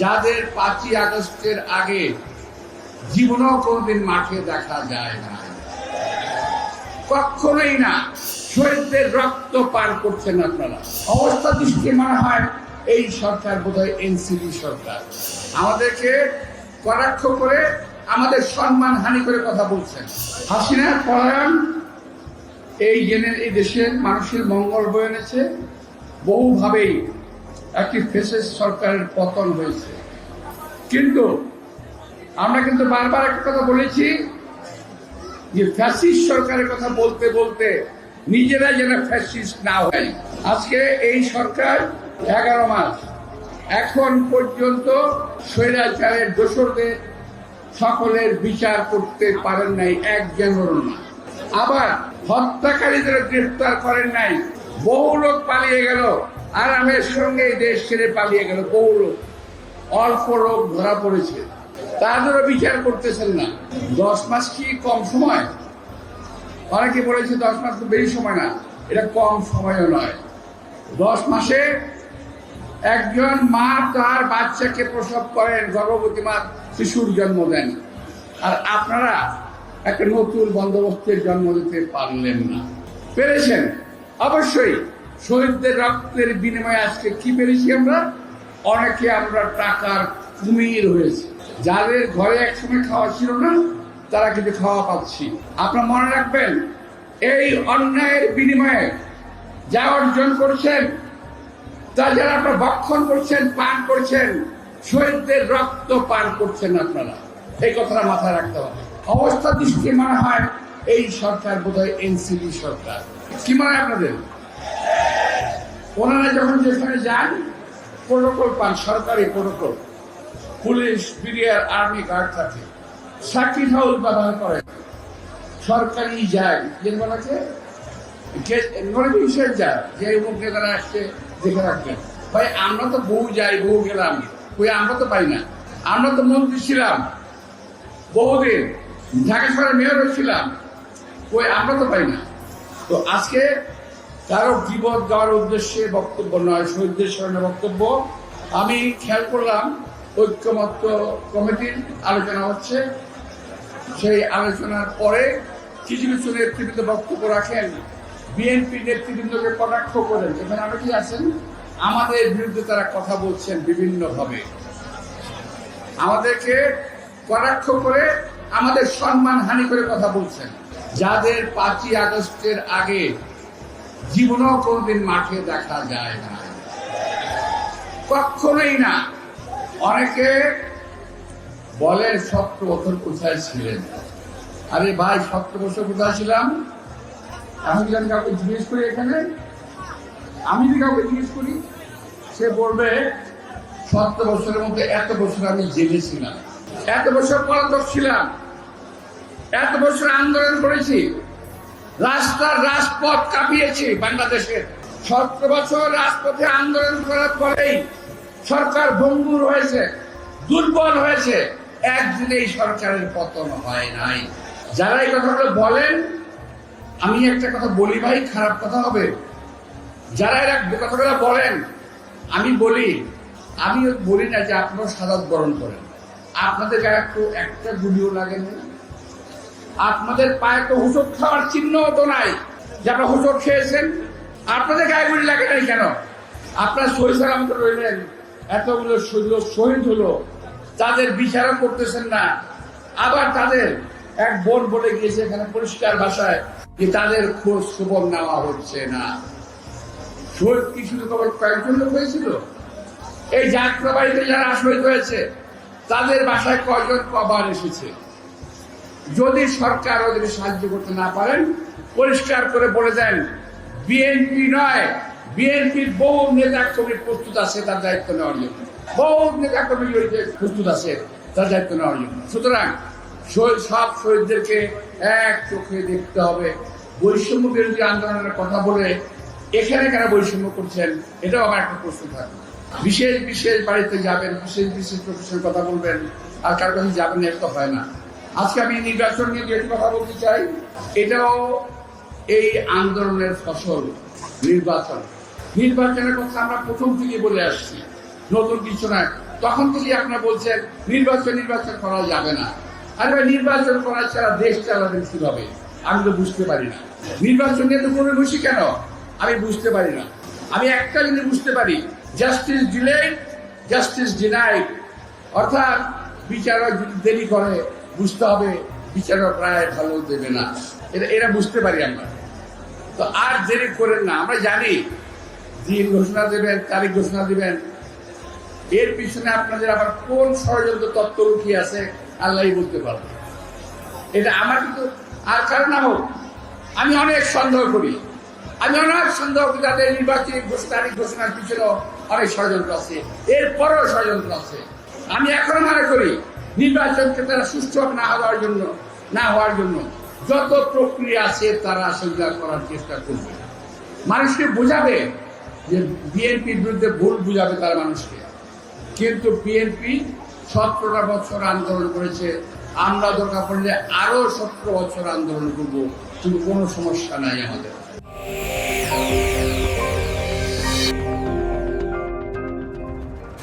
যাদের পাঁচই আগস্টের আগে জীবনেও কোনোদিন মাঠে দেখা যায় না কখনোই না, শহীদদের রক্ত পার করছেন আপনারা। অবস্থা দৃষ্টি মনে হয় এই সরকার, বোধহয় এনসিপি সরকার। আমাদেরকে কটাক্ষ করে আমাদের সম্মান হানি করে কথা বলছেন। হাসিনার পলায়ন, এই জেনে এই দেশের মানুষের মঙ্গল বয়ে এনেছে। বহুভাবেই একটি ফেসেস সরকারের পতন হয়েছে। কিন্তু আমরা কিন্তু বারবার একটা কথা বলেছি যে ফ্যাসিস্ট সরকারের কথা বলতে বলতে নিজেরা যেন ফ্যাসিস্ট না হয় আজকে এই সরকার এগারো মাস এখন পর্যন্ত স্বৈরাচারের দোসরদের সকলের বিচার করতে পারেন নাই একজনেরও না। আবার হত্যাকারীদের গ্রেফতার করেন নাই, বহু লোক পালিয়ে গেল। আরামের সঙ্গে দেশ ছেড়ে পালিয়ে গেল। বহু অল্প লোক ধরা পড়েছে। তাদেরও বিচার করতেছেন না। দশ মাস কি কম সময়? অনেকে বলেছে দশ মাস তো বেশি সময় না। এটা কম সময়ও নয়। দশ মাসে একজন মা তার বাচ্চাকে প্রসব করেন, গর্ভবতী মা শিশুর জন্ম দেন। আর আপনারা একটা নতুন বন্দোবস্তের জন্ম দিতে পারলেন না। পেরেছেন? অবশ্যই। শহীদদের রক্তের বিনিময়ে আজকে কি পেরেছি আমরা? অনেকে আমরা টাকার কুমির হয়েছে। যাদের ঘরে একসময় খাওয়া ছিল না, তারা কিন্তু খাওয়া পাচ্ছি। আপনারা মনে রাখবেন, এই অন্যায়ের বিনিময়ে যা অর্জন করছেন, তা যারা আপনারা ভক্ষণ করছেন, পান করছেন শহীদদের রক্ত পান করছেন আপনারা। এই কথাটা মাথায় রাখতে হবে। অবস্থা দৃষ্টি মনে হয় এই সরকার বোধহয় এনসিপি সরকার। কি মনে হয় আপনাদের? ওনারা যখন যেখানে যান প্রোটোকল পান, সরকারি protocol police, BDR, army guard থাকে। সার্কিট হাউস ব্যবহার করে। সরকারি যায় যেগুলো আছে যায়, যে অমুক নেতারা আসছে, দেখে রাখবেন ভাই, আমরা তো বহু যাই বহু গেলাম। ওই আমরা তো পাই না। আমরা তো মন্ত্রী ছিলাম। বহুদিন ঢাকা শহরের মেয়রও ছিলাম ওই আমরা তো পাই না। তো আজকে কারও বিপদ দেওয়ার উদ্দেশ্যে বক্তব্য নয়, শহীদদের স্মরণে বক্তব্য। আমি খেয়াল করলাম, ঐক্যমত্য কমিটির আলোচনা হচ্ছে। সেই আলোচনার পরে কিছু কিছু নেতৃবৃন্দ বক্তব্য রাখেন। বিএনপি নেতৃবৃন্দকে কটাক্ষ করেন। এখানে কি আছেন। আমাদের বিরুদ্ধে তারা কথা বলছেন বিভিন্নভাবে। আমাদেরকে কটাক্ষ করে আমাদের সম্মান হানি করে কথা বলছেন। যাদের পাঁচই আগস্টের আগে জীবনেও কোনোদিন মাঠে দেখা যায় না। কখনোই না। অনেকে বলেন, সত্য বছর কোথায় ছিলেন? আরে ভাই, সত্য বছর কোথায় ছিলাম? আমি যদি আমি কাউকে জিজ্ঞেস করি এখানে, আমি যদি কাউকে জিজ্ঞেস করি, সে বলবে সত্তর বছরের মধ্যে এত বছর আমি জেলে ছিলাম এত বছর পলাতক ছিলাম, এত বছর আন্দোলন করেছি রাস্তার রাজপথ কাঁপিয়েছি বাংলাদেশের সতেরো বছর রাজপথে আন্দোলন করার পরেই সরকার ভঙ্গুর হয়েছে, দুর্বল হয়েছে। একদিনে এই সরকারের পতন হয় নাই। যারা এই কথাগুলো বলেন, আমি একটা কথা বলি ভাই, খারাপ কথা হবে। যারা এরা কথাগুলো বলেন, আমি বলি আমি বলি না যে আপনারা সাদাত বরণ করেন। আপনাদের গায়ে একটু একটা গুলিও লাগে না। আপনাদের পায়ে তো হুচট খাওয়ার চিহ্ন তো নাই। যে আপনারা হুচট খেয়েছেন, আপনাদের গায়ে গুলি লাগে নাই কেন? আপনারা শহীদ সালামত রইলেন। এতগুলো লোক শহীদ হলো। তাদের বিচারও করতেছেন না। আবার তাদের এক বোন বলে গিয়েছে এখানে পরিষ্কার ভাষায় যে তাদের খোঁজ খবর নেওয়া হচ্ছে না। শহীদ কি শুধু কেবল কয়েকজন লোক হয়েছিল? এই যাত্রাবাড়িতে যারা শহীদ হয়েছে, তাদের বাসায় কয়জন কবার এসেছে? যদি সরকার ওদের সাহায্য করতে না পারেন, পরিষ্কার করে বলে দেন, বিএনপি নয়, বিএনপির বহু নেতা কর্মী প্রস্তুত আছে, তার দায়িত্ব নেওয়ার জন্য। বহু নেতা কর্মী প্রস্তুত আছে, তার দায়িত্ব নেওয়ার জন্য। সুতরাং সব শহীদদেরকে এক চোখে দেখতে হবে। বৈষম্য বিরোধী আন্দোলনের কথা বলে এখানে কেন বৈষম্য করছেন, এটাও আমার একটা প্রশ্ন থাকে বিশেষ বিশেষ বাড়িতে যাবেন, বিশেষ বিশেষ প্রফেশনের কথা বলবেন, আর কার কাছে যাবেন তো হয় না। আজকে আমি নির্বাচন নিয়ে দু কথা বলতে চাই। এটাও এই আন্দোলনের ফসল, নির্বাচন। নির্বাচনের কথা আমরা প্রথম থেকে বলে আসছি। নতুন কিছু না তখন থেকে আপনারা বলছেন, নির্বাচন নির্বাচন করা যাবে না। আরে ভাই, নির্বাচন করা ছাড়া দেশ চালাবেন কীভাবে? আমি তো বুঝতে পারি না। নির্বাচন নিয়ে তো করে বসি কেন? আমি বুঝতে পারি না। আমি একটা জিনিস বুঝতে পারি, জাস্টিস ডিলেড, জাস্টিস ডিনাইড। অর্থাৎ বিচারক যদি দেরি করে বুঝতে হবে, বিচারক রায় ভালো দেবে না। এটা এরা বুঝতে পারি আমরা। তো আর দেরি করেন না, আমরা জানি দিন ঘোষণা দেবেন, তারিখ ঘোষণা দিবেন। এর পিছনে আপনাদের আবার কোন ষড়যন্ত্র তত্ত্ব লুকিয়ে আছে আল্লাহই বলতে পারবে। এটা আমার কিন্তু, আর কারণ না হোক, আমি অনেক সন্দেহ করি। আমি অনেক সন্দেহ করি তাদের নির্বাচনী তারিখ ঘোষণার পিছনে অনেক ষড়যন্ত্র আছে। এরপরও ষড়যন্ত্র আছে। আমি এখনও মনে করি নির্বাচনকে তারা সুস্থ না হওয়ার জন্য, না হওয়ার জন্য যত প্রক্রিয়া আছে তারা সেগুলা করার চেষ্টা করবে। মানুষকে বোঝাবে যে বিএনপির বিরুদ্ধে ভুল বুঝাবে তারা মানুষকে। কিন্তু বিএনপি সতেরোটা বছর আন্দোলন করেছে, আমরা দরকার পড়লে আরও সতেরো বছর আন্দোলন করব, কিন্তু কোনো সমস্যা নাই আমাদের।